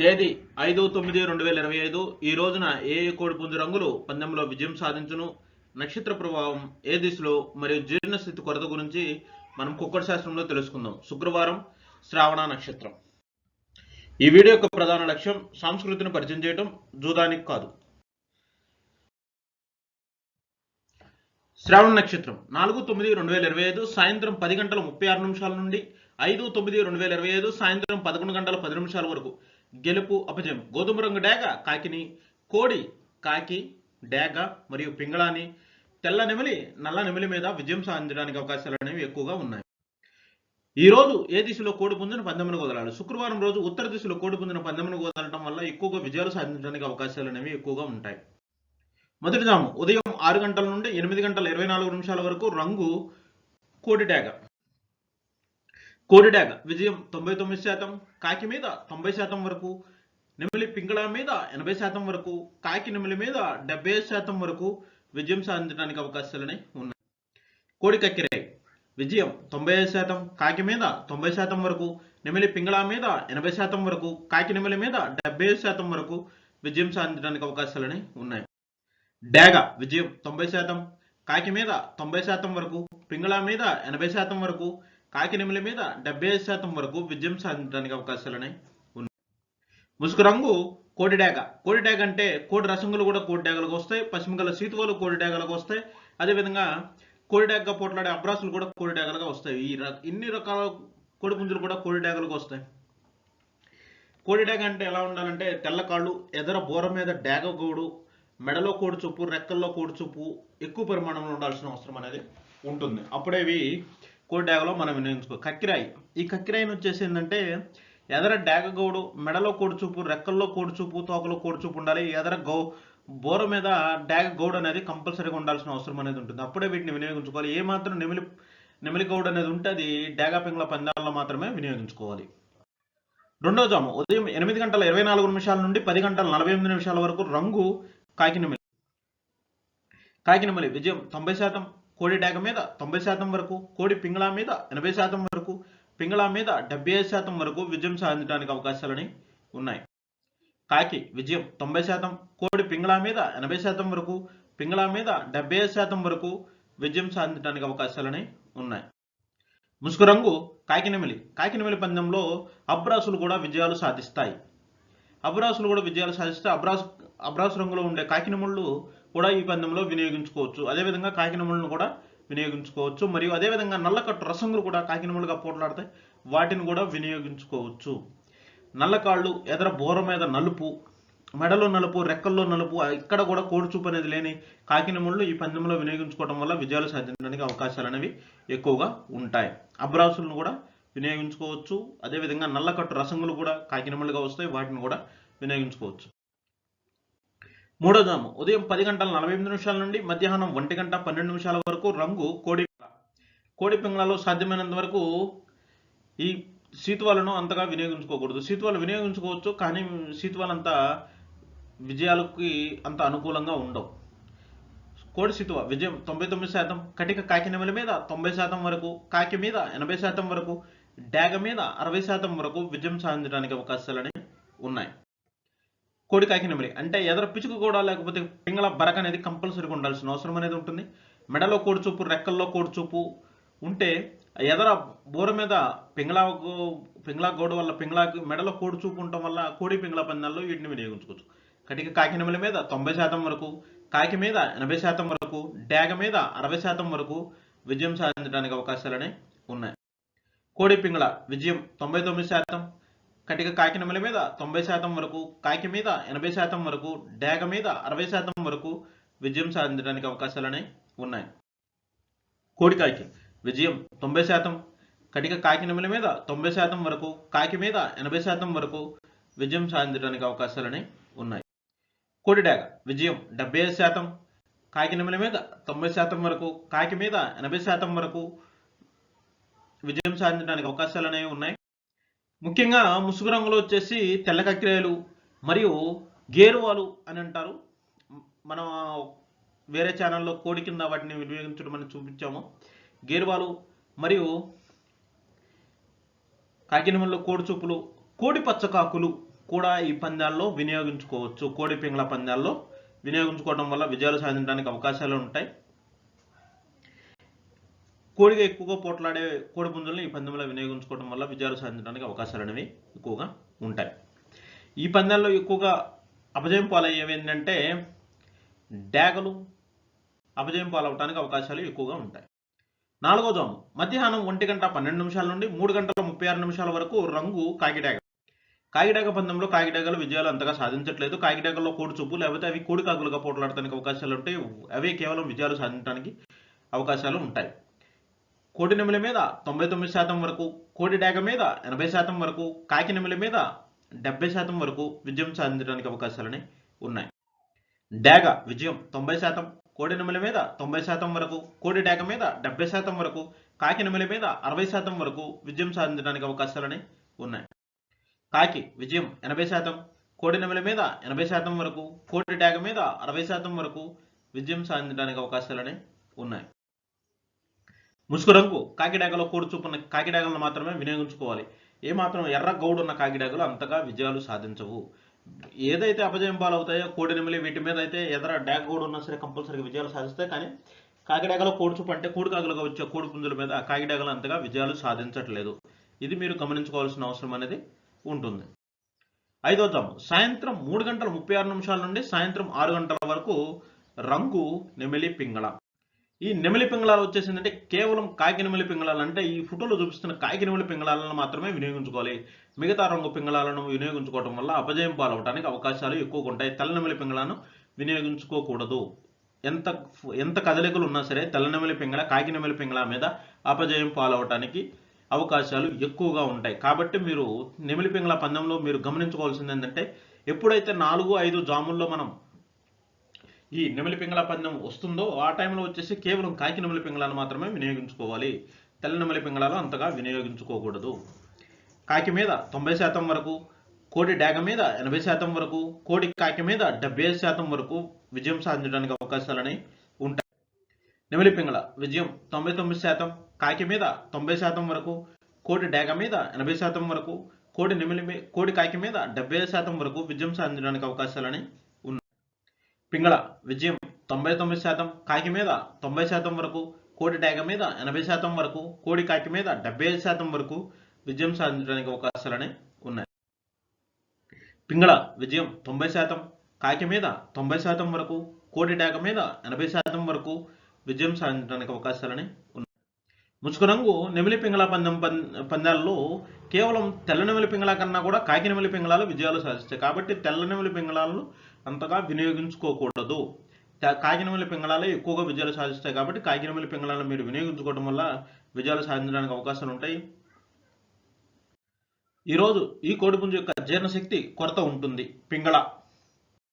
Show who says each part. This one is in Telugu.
Speaker 1: తేదీ ఐదు తొమ్మిది రెండు వేల ఇరవై ఐదు. ఈ రోజున ఏ ఏ కోడి పుంజు రంగులు పందెంలో విజయం సాధించును. నక్షత్ర ప్రభావం ఏ దిశలో మరియు జీర్ణస్థితి కొరత గురించి మనం కుక్కడి శాస్త్రంలో తెలుసుకుందాం. శుక్రవారం శ్రావణ నక్షత్రం. ఈ వీడియో యొక్క ప్రధాన లక్ష్యం సంస్కృతిని పరిచయం చేయడం జూదానికి కాదు. శ్రావణ నక్షత్రం. నాలుగు తొమ్మిది రెండు వేల ఇరవై ఐదు సాయంత్రం పది గంటల ముప్పై ఆరు నిమిషాల నుండి ఐదు తొమ్మిది రెండు వేల ఇరవై ఐదు సాయంత్రం పదకొండు గంటల పది నిమిషాల వరకు గెలుపు అపజయం. గోధుమ రంగు డేగ కాకిని కోడి కాకి డేగ మరియు పింగళాని తెల్ల నెమిలి నల్ల నెమిలి మీద విజయం సాధించడానికి అవకాశాలు అనేవి ఎక్కువగా ఉన్నాయి. ఈ రోజు ఏ దిశలో కోడి పుంజును పందెమును వదలాలి శుక్రవారం రోజు ఉత్తర దిశలో కోడి పుంజును పందెమును వదలడం వల్ల ఎక్కువగా విజయాలు సాధించడానికి అవకాశాలు అనేవి ఎక్కువగా ఉంటాయి. మొదటి జాము ఉదయం ఆరు గంటల నుండి ఎనిమిది గంటల ఇరవై నాలుగు నిమిషాల వరకు రంగు కోడి డేగ. కోడిడాగ విజయం తొంభై తొమ్మిది శాతం కాకి మీద తొంభై శాతం వరకు నెమిలి పింగళ మీద ఎనభై శాతం వరకు కాకి నెమిలి మీద డెబ్బై శాతం వరకు విజయం సాధించడానికి అవకాశాలని ఉన్నాయి. కోడి కక్కిరాయి విజయం తొంభై ఐదు శాతం కాకి మీద తొంభై శాతం వరకు నెమిలి పింగళ మీద ఎనభై శాతం వరకు కాకి నెమిలి మీద డెబ్బై శాతం వరకు విజయం సాధించడానికి అవకాశాలని ఉన్నాయి. డేగ. విజయం తొంభై శాతం కాకి మీద తొంభై శాతం వరకు పింగళ మీద ఎనభై శాతం వరకు కాకినెమిల మీద డెబ్బై శాతం వరకు విజయం సాధించడానికి అవకాశాలు ఉన్నాయి. ముసుగు రంగు కోడి డేగ. కోడి అంటే కోడి రసంగులు కూడా కోడి వస్తాయి. పశ్చిమగల సీతువలు కోడి డేగలకు వస్తాయి. అదేవిధంగా కోడి డేగగా పోట్లాడే అబ్రాసులు కూడా కోడి వస్తాయి. ఈ ఇన్ని రకాల కోడి పుంజులు కూడా కోడి వస్తాయి. కోడి అంటే ఎలా ఉండాలంటే తెల్ల కాళ్ళు ఎదర బోర మీద డేగ గోడు మెడలో కోడి చూపు రెక్కల్లో కోడి చూపు ఎక్కువ పరిమాణంలో ఉండాల్సిన అవసరం అనేది ఉంటుంది. అప్పుడేవి కోడి డాగలో మనం వినియోగించుకో కక్కిరాయి. ఈ కక్కిరాయిని వచ్చేసి ఏంటంటే ఎదర డేగ గౌడు మెడలో కోడిచూపు రెక్కల్లో కోడిచూపు తోకలో కోడిచూపు ఉండాలి. ఎదర గౌ బోర మీద డాగ గౌడ్ అనేది కంపల్సరీగా ఉండాల్సిన అవసరం అనేది ఉంటుంది. అప్పుడే వీటిని వినియోగించుకోవాలి. ఏ మాత్రం నెమిలి నెమిలి గౌడ్ అనేది ఉంటే అది డాగా పింగ్ల పందాల్లో మాత్రమే వినియోగించుకోవాలి. రెండో జాము. ఉదయం ఎనిమిది గంటల ఇరవై నాలుగు నిమిషాల నుండి పది గంటల నలభై ఎనిమిది నిమిషాల వరకు రంగు కాకినెమిలి కాకినెమిలి విజయం తొంభై శాతం. కోడి డేగ మీద తొంభై శాతం వరకు కోడి పింగళా మీద ఎనభై శాతం వరకు పింగళా మీద డెబ్బై ఐదు శాతం వరకు విజయం సాధించడానికి అవకాశాలని ఉన్నాయి. కాకి విజయం తొంభై శాతం కోడి పింగళా మీద ఎనభై శాతం వరకు పింగళా మీద డెబ్బై ఐదు శాతం వరకు విజయం సాధించడానికి అవకాశాలని ఉన్నాయి. ముసుగు రంగు కాకినెమిలి కాకినెమిలి పందెంలో అబ్రాసులు కూడా విజయాలు సాధిస్తాయి. అబ్రాసులు కూడా విజయాలు సాధిస్తే అబ్రాస్ అబ్రాసు రంగులో ఉండే కాకినెముళ్ళు కూడా ఈ పందెంలో వినియోగించుకోవచ్చు. అదేవిధంగా కాకినములను కూడా వినియోగించుకోవచ్చు. మరియు అదేవిధంగా నల్లకట్టు రసంగులు కూడా కాకినములుగా పోట్లాడతాయి వాటిని కూడా వినియోగించుకోవచ్చు. నల్లకాళ్ళు ఎదర బోర మీద నలుపు మెడలో నలుపు రెక్కల్లో నలుపు ఇక్కడ కూడా కోడిచూపు అనేది లేని కాకినముళ్ళు ఈ పందెంలో వినియోగించుకోవడం వల్ల విజయాలు సాధించడానికి అవకాశాలు అనేవి ఎక్కువగా ఉంటాయి. అబ్రాసులను కూడా వినియోగించుకోవచ్చు. అదేవిధంగా నల్లకట్టు రసంగులు కూడా కాకినములుగా వస్తాయి. వాటిని కూడా వినియోగించుకోవచ్చు. మూడో జాము ఉదయం పది గంటల నలభై ఎనిమిది నిమిషాల నుండి మధ్యాహ్నం ఒంటి గంట పన్నెండు నిమిషాల వరకు రంగు కోడి కోడి పింగళలో సాధ్యమైనంత వరకు ఈ సీతువాలను అంతగా వినియోగించుకోకూడదు. సీతువాలు వినియోగించుకోవచ్చు కానీ సీతువాలు విజయాలకి అంత అనుకూలంగా ఉండవు. కోడి సీతువ విజయం తొంభై తొమ్మిది శాతం కటిక కాకినెమల మీద తొంభై శాతం వరకు కాకి మీద ఎనభై శాతం వరకు డాగ మీద అరవై శాతం వరకు విజయం సాధించడానికి అవకాశాలని ఉన్నాయి. కోడి కాకి అంటే ఎదర పిచుకు కూడా లేకపోతే పింగళ బరక అనేది కంపల్సరీగా ఉండాల్సిన అవసరం అనేది ఉంటుంది. మెడలో కోడిచూపు రెక్కల్లో కోడిచూపు ఉంటే ఎదర బోర మీద పింగళా గో- పింగళా గోడు వల్ల పింగళా మెడలో కోడిచూపు ఉండటం వల్ల కోడి పింగళ పందాల్లో వీటిని వినియోగించుకోవచ్చు కటిక కాకినమల మీద తొంభై శాతం వరకు కాకి మీద ఎనభై శాతం వరకు డాగ మీద అరవై శాతం వరకు విజయం సాధించడానికి అవకాశాలనే ఉన్నాయి. కోడి పింగళ విజయం తొంభై తొమ్మిది శాతం కటిక కాకి మీద తొంభై శాతం వరకు కాకి మీద ఎనభై శాతం వరకు డాగ మీద అరవై శాతం వరకు విజయం సాధించడానికి అవకాశాలని ఉన్నాయి. కోడికాకి విజయం తొంభై శాతం కటిక కాకి మీద తొంభై శాతం వరకు కాకి మీద ఎనభై శాతం వరకు విజయం సాధించడానికి అవకాశాలని ఉన్నాయి. కోడి డాగ విజయం డెబ్బై ఐదు శాతం కాకి మీద తొంభై శాతం వరకు కాకి మీద ఎనభై శాతం వరకు విజయం సాధించడానికి అవకాశాలు అనేవి ఉన్నాయి. ముఖ్యంగా ముసుగు రంగులో వచ్చేసి తెల్ల కక్కిరాయలు మరియు గేరువాలు అని అంటారు. మనం వేరే ఛానల్లో కోడి కింద వాటిని వినియోగించడం అని చూపించాము. గేరువాలు మరియు కాకినమల్లో కోడి చూపులు కోడి పచ్చకాకులు కూడా ఈ పందాల్లో వినియోగించుకోవచ్చు. కోడి పింగళ పందాల్లో వినియోగించుకోవడం వల్ల విజయాలు సాధించడానికి అవకాశాలు ఉంటాయి. కోడిగా ఎక్కువగా పోట్లాడే కోడి పుంజులను ఈ పందెంలో వినియోగించుకోవడం వల్ల విజయాలు సాధించడానికి అవకాశాలు అనేవి ఎక్కువగా ఉంటాయి. ఈ పందాల్లో ఎక్కువగా అపజయం పాలయ్యేవి ఏంటంటే డాగలు అపజయం పాలవటానికి అవకాశాలు ఎక్కువగా ఉంటాయి. నాలుగో జాము మధ్యాహ్నం ఒంటి గంట పన్నెండు నిమిషాల నుండి మూడు గంటల ముప్పై ఆరు నిమిషాల వరకు రంగు కాకిడాగ కాకిడాగ పందెంలో కాకిడాగలు విజయాలు అంతగా సాధించట్లేదు. కాకిడాగల్లో కోడి చూపు లేకపోతే అవి కోడి కాకులుగా పోట్లాడటానికి అవకాశాలు ఉంటాయి. అవే కేవలం విజయాలు సాధించడానికి అవకాశాలు ఉంటాయి. కోడి నెమలి మీద తొంభై తొమ్మిది శాతం వరకు కోడి డాగ మీద ఎనభై శాతం వరకు కాకి నెమలి మీద డెబ్బై శాతం వరకు విజయం సాధించడానికి అవకాశాలని ఉన్నాయి. డాగ విజయం తొంభై శాతం కోడి నెమలి మీద తొంభై శాతం వరకు కోడి డాగ మీద డెబ్బై శాతం వరకు కాకి నెమలి మీద అరవై శాతం వరకు విజయం సాధించడానికి అవకాశాలని ఉన్నాయి. కాకి విజయం ఎనభై శాతం కోడి నెమలి మీద ఎనభై శాతం వరకు కోడి డాగ మీద అరవై శాతం వరకు విజయం సాధించడానికి అవకాశాలని ఉన్నాయి. ముసుగు రంగు కాకిడాగలో కోడి కాకిడాగలను మాత్రమే వినియోగించుకోవాలి. ఏమాత్రం ఎర్ర గౌడు ఉన్న కాకిడాగలు అంతగా విజయాలు సాధించవు. ఏదైతే అపజయం పాలవుతాయో కోడి నెమలి వీటి మీద అయితే ఎదర డాగ్ గౌడు ఉన్నా సరే కంపల్సరీగా విజయాలు సాధిస్తాయి. కానీ కాకిడాగలో కోడి అంటే కోడి వచ్చే కోడి పుంజుల మీద కాకిడాగలు అంతగా విజయాలు సాధించట్లేదు. ఇది మీరు గమనించుకోవాల్సిన అవసరం అనేది ఉంటుంది. ఐదో జాము సాయంత్రం మూడు గంటల ముప్పై ఆరు నిమిషాల నుండి సాయంత్రం ఆరు గంటల వరకు రంగు నెమిలి పింగళ. ఈ నెమిలి పింగళాలు వచ్చేసిందంటే కేవలం కాకి నెమిలి పింగళాలు అంటే ఈ ఫోటోలో చూపిస్తున్న కాకి నెమిలి పింగళాలను మాత్రమే వినియోగించుకోవాలి. మిగతా రంగు పింగళాలను వినియోగించుకోవడం వల్ల అపజయం పాలవడానికి అవకాశాలు ఎక్కువగా ఉంటాయి. తెల్ల నెమిలి పింగళాలను వినియోగించుకోకూడదు. ఎంత ఎంత కదలికలు ఉన్నా సరే తెల్లనెమిలి పింగళ కాకి నెమిలి పింగళ మీద అపజయం పాలవటానికి అవకాశాలు ఎక్కువగా ఉంటాయి. కాబట్టి మీరు నెమిలి పింగళ పందెంలో మీరు గమనించుకోవాల్సింది ఏంటంటే ఎప్పుడైతే నాలుగు ఐదు జాముల్లో మనం ఈ నెమిలి పింగళ పందెం వస్తుందో ఆ టైంలో వచ్చేసి కేవలం కాకి నెమిలి పింగళాలు మాత్రమే వినియోగించుకోవాలి. తెల్ల నెమిలి పింగళాలు అంతగా వినియోగించుకోకూడదు. కాకి మీద తొంభై శాతం వరకు కోడి డాగ మీద ఎనభై శాతం వరకు కోడి కాకి మీద డెబ్బై శాతం వరకు విజయం సాధించడానికి అవకాశాలని ఉంటాయి. నెమిలి పింగళ విజయం తొంభై తొమ్మిది శాతం కాకి మీద తొంభై శాతం వరకు కోడి డాగ మీద ఎనభై శాతం వరకు కోడి నెమిలి కోడి కాకి మీద డెబ్బై శాతం వరకు విజయం సాధించడానికి అవకాశాలని పింగళ విజయం తొంభై తొమ్మిది శాతం కాకి మీద తొంభై శాతం వరకు కోడి డేగ మీద ఎనభై శాతం వరకు కోడి కాకి మీద డెబ్బై శాతం వరకు విజయం సాధించడానికి అవకాశాలని ఉన్నాయి. పింగళ విజయం తొంభై శాతం కాకి మీద తొంభై శాతం వరకు కోడి డేగ మీద ఎనభై శాతం వరకు విజయం సాధించడానికి అవకాశాలని ఉన్నాయి. ముసుగు రంగు నెమిలి పింగళ పందెం పందాల్లో కేవలం తెల్ల నెమిలి పింగళ కన్నా కూడా కాకి నెమిలి పింగళాలు విజయాలు సాధిస్తాయి. కాబట్టి తెల్ల నెమిలి పింగళాలను అంతగా వినియోగించుకోకూడదు. కాకినమిలి కాకి పింగళాలే ఎక్కువగా విజయాలు సాధిస్తాయి. కాబట్టి కాకినమిలి పింగళాలను మీరు వినియోగించుకోవడం వల్ల విజయాలు సాధించడానికి అవకాశాలు ఉంటాయి. ఈరోజు ఈ కోడిపుంజు యొక్క జీర్ణశక్తి కొరత ఉంటుంది. పింగళ.